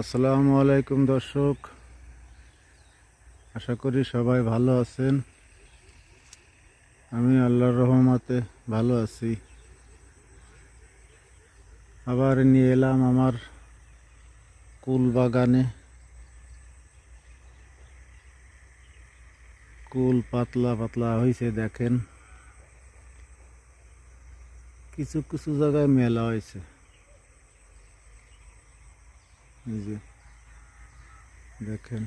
আসসালামু আলাইকুম দর্শক। আশা করি সবাই ভালো আছেন। আমি আল্লাহর রহমতে ভালো আছি। আবার নিয়ে এলাম আমার কুল বাগানে। কুল পাতলা পাতলা হয়েছে দেখেন। কিছু কিছু জায়গায় মেলা হয়েছে এই যে দেখেন।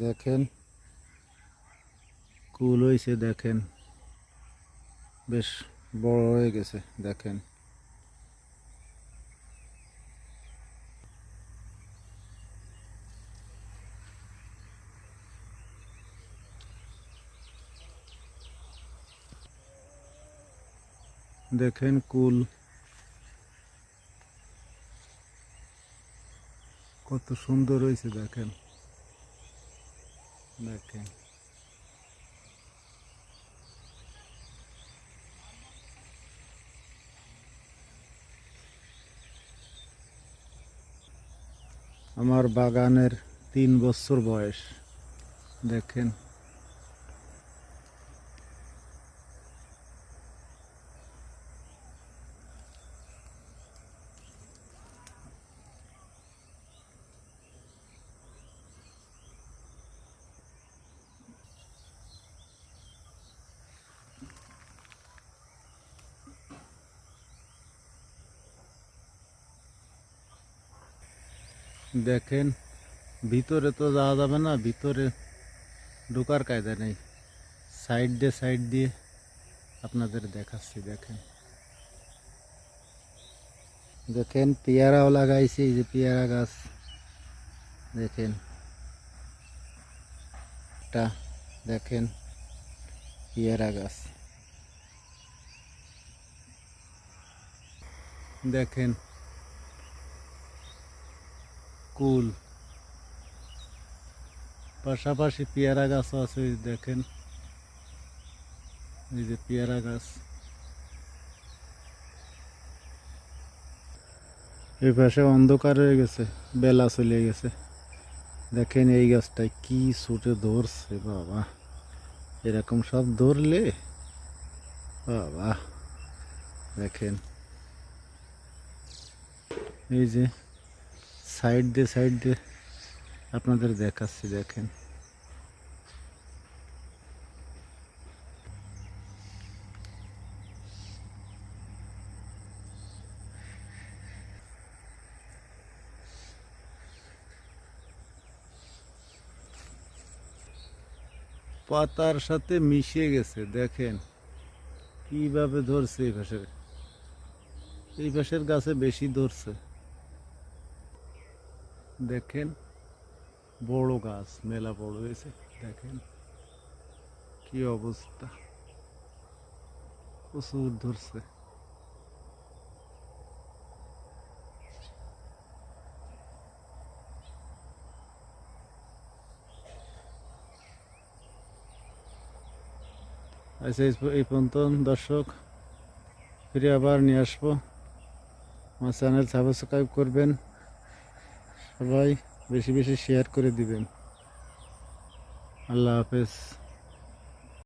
দেখেন কুল হয়েছে দেখেন। বেশ বড় হয়ে গেছে দেখেন। দেখেন কুল। কত সুন্দর হয়েছে দেখেন। দেখেন। আমার বাগানের তিন বছর বয়স। দেখেন। দেখেন, ভিতরে তো যাওয়া যাবে না, ভিতরে ঢোকার কায়দা নেই। সাইড দিয়ে সাইড দিয়ে আপনাদের দেখাচ্ছি, দেখেন। দেখেন, পেয়ারাও লাগাইছি, এই যে পেয়ারা গাছ। দেখেন একটা দেখেন, পেয়ারা গাছ। দেখেন কুল পাশাপাশি পেয়ারা গাছ আছে দেখেন। এই যে পেয়ারা গাছ। এই পাশে অন্ধকার হয়ে গেছে, বেলা চলে গেছে। দেখেন এই গাছটায় কি ছুটে ধরছে, বাবা। এরকম সব ধরলে? বাবা, দেখেন। এই যে সাইড দিয়ে সাইড দিয়ে আপনাদের দেখাচ্ছি, দেখেন। পাতার সাথে মিশে গেছে, দেখেন। কীভাবে ধরছে এই পাশের এই পাশের গাছে বেশি ধরছে। দেখেন, বড় গাছ, মেলা বড় হয়েছে, দেখেন কি অবস্থা। প্রচুর ধরছে। আচ্ছা এই পর্যন্ত দর্শক, ফিরে আবার নিয়ে আসব। আমার চ্যানেল সাবস্ক্রাইব করবেন। সবাই বেশি বেশি শেয়ার করে দিবেন। আল্লাহ হাফেজ।